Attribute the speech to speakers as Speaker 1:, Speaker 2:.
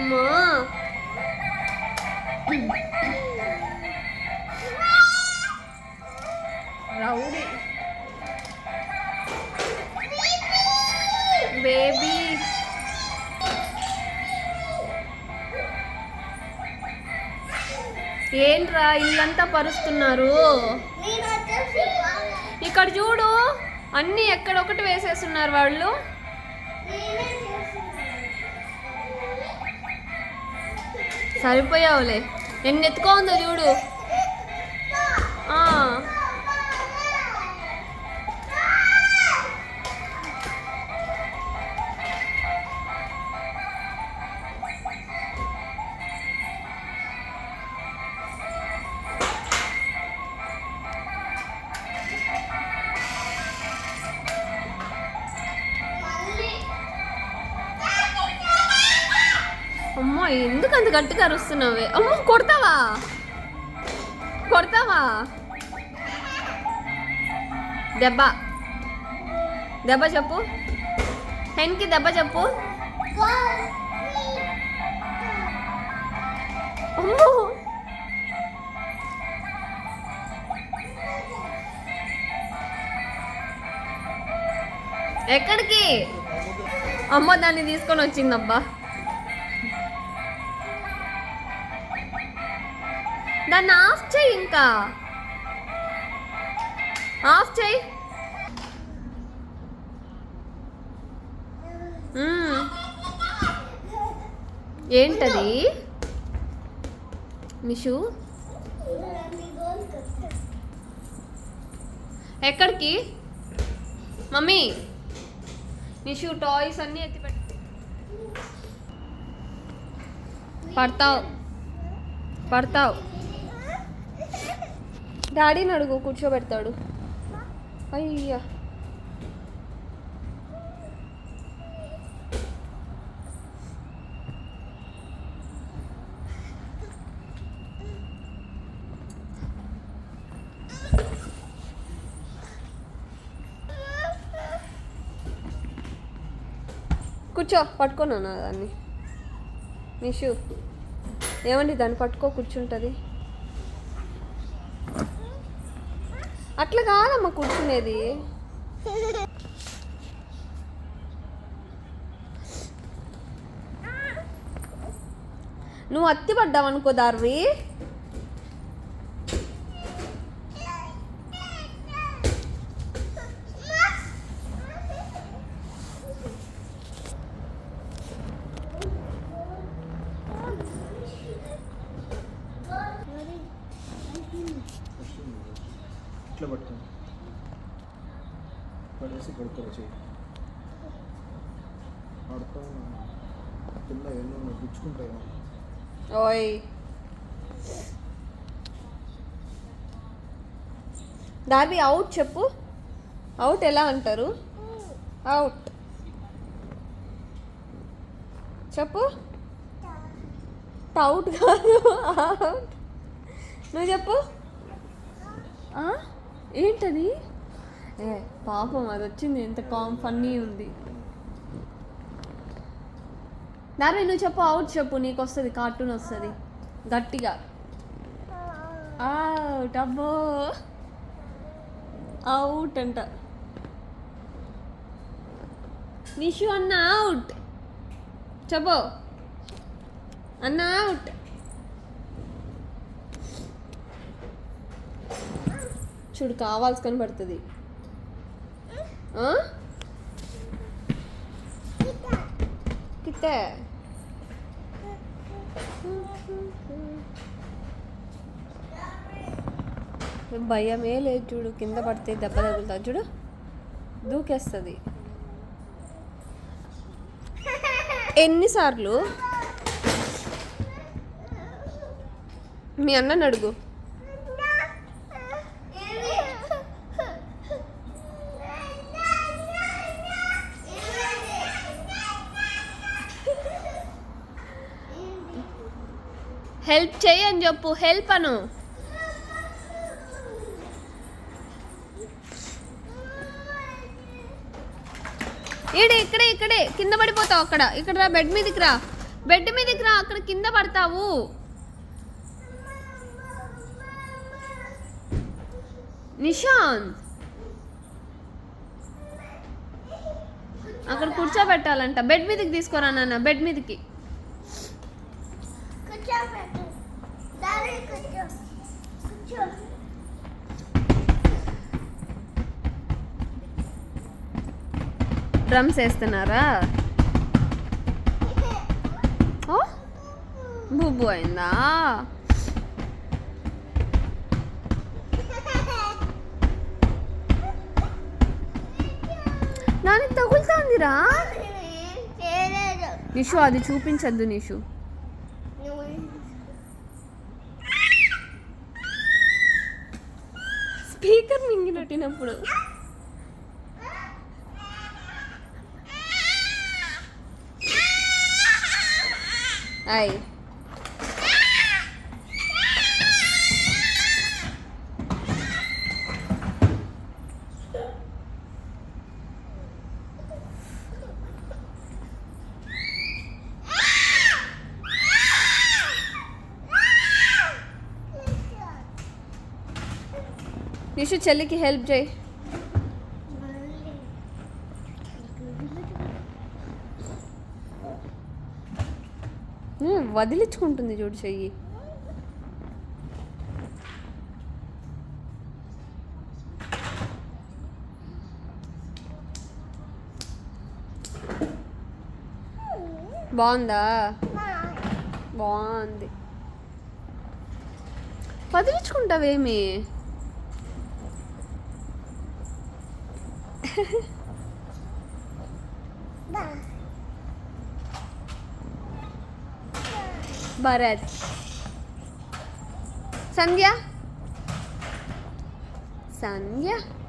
Speaker 1: అమ్మా. Rowdy. Baby. ఏంట్రా ఇల్లంతా పరుస్తున్నారు? ఇక్కడ చూడు అన్నీ ఎక్కడొకటి వేసేస్తున్నారు వాళ్ళు. సరిపోయావులే. ఎన్ని ఎత్తుకో ఉందో చూడు. ఎందుకు అంత గట్టిగా అరుస్తున్నావే? అమ్మో కొడతావా? కొడతావా? దెబ్బ. దెబ్బ చెప్పు. హెన్కి దెబ్బ చెప్పు. అమ్మో. ఎక్కడికి? అమ్మ దాన్ని తీసుకొని వచ్చిందబ్బా. దాన్ని ఆఫ్ చేయి ఇంకా. ఆఫ్ చేయి. ఏంటది? మిషు? ఎక్కడికి? మమ్మీ. నిషు టాయ్స్ అన్నీ ఎత్తి పెట్టి పడతావు. పడతావు. డాడీని అడుగు కూర్చోబెడతాడు. అయ్యా. కూర్చో పట్టుకోనా దాన్ని. నిషు ఏమండి దాన్ని పట్టుకో కూర్చుంటుంది. అట్లా కాదమ్మా కూర్చునేది. నువ్వు అత్తి పడ్డావు అనుకో దార్వి.
Speaker 2: పడేసి పడుకోవచ్చు చేయి పడతా పిల్ల ఎన్నో ఉన్నాయి, గుచ్చుకుంటాయి
Speaker 1: ఓయ్. దార్వి అవుట్ చెప్పు. అవుట్ ఎలా అంటారు? అవుట్ చెప్పు. టౌట్ కాదు. నువ్వు చెప్పు. ఏంటది? ఏ పాపం అది వచ్చింది. ఎంత కామ్ ఫన్నీ ఉంది. నారే నువ్వు చెప్పు అవుట్ చెప్పు. నీకు వస్తుంది కార్టూన్ వస్తుంది. గట్టిగా. అవుట్ అబ్బో. అవుట్ అంట. నిషు అన్న అవుట్ చెప్పు. అన్న అవుట్ చూడు కావాల్సి కనబడుతుంది. ఆ? భయం? భయమే లేదు చూడు కింద పడితే దెబ్బ తగులుతా చూడు. దూకేస్తుంది. ఎన్నిసార్లు? మీ అన్నని అడుగు. హెల్ప్ చెయ్యి అని చెప్పు హెల్ప్ అను. ఈడ ఇక్కడే ఇక్కడే కింద పడిపోతావు అక్కడ. ఇక్కడ రా బెడ్ మీదకి రా. బెడ్ మీదకి రా అక్కడ కింద పడతావు. నిశాంత్ అక్కడ కూర్చోబెట్టాలంట. బెడ్ మీదకి తీసుకోరా నాన్న బెడ్ మీదకి.
Speaker 3: కూర్చోబెట్ట.
Speaker 1: డ్రమ్స్ వేస్తున్నారా? ఓ బుబ్బు అయిందా? దానికి తగులుతోందిరా. నిషు అది చూపించద్దు నిషు. స్పీకర్ మింగినట్టినప్పుడు అయ్ నిషు చెల్లికి హెల్ప్ చేయి వదిలించుకుంటుంది చూడు చెయ్యి. బాగుందా? బాగుంది. వదిలించుకుంటావేమి? भरत। संध्या? संध्या?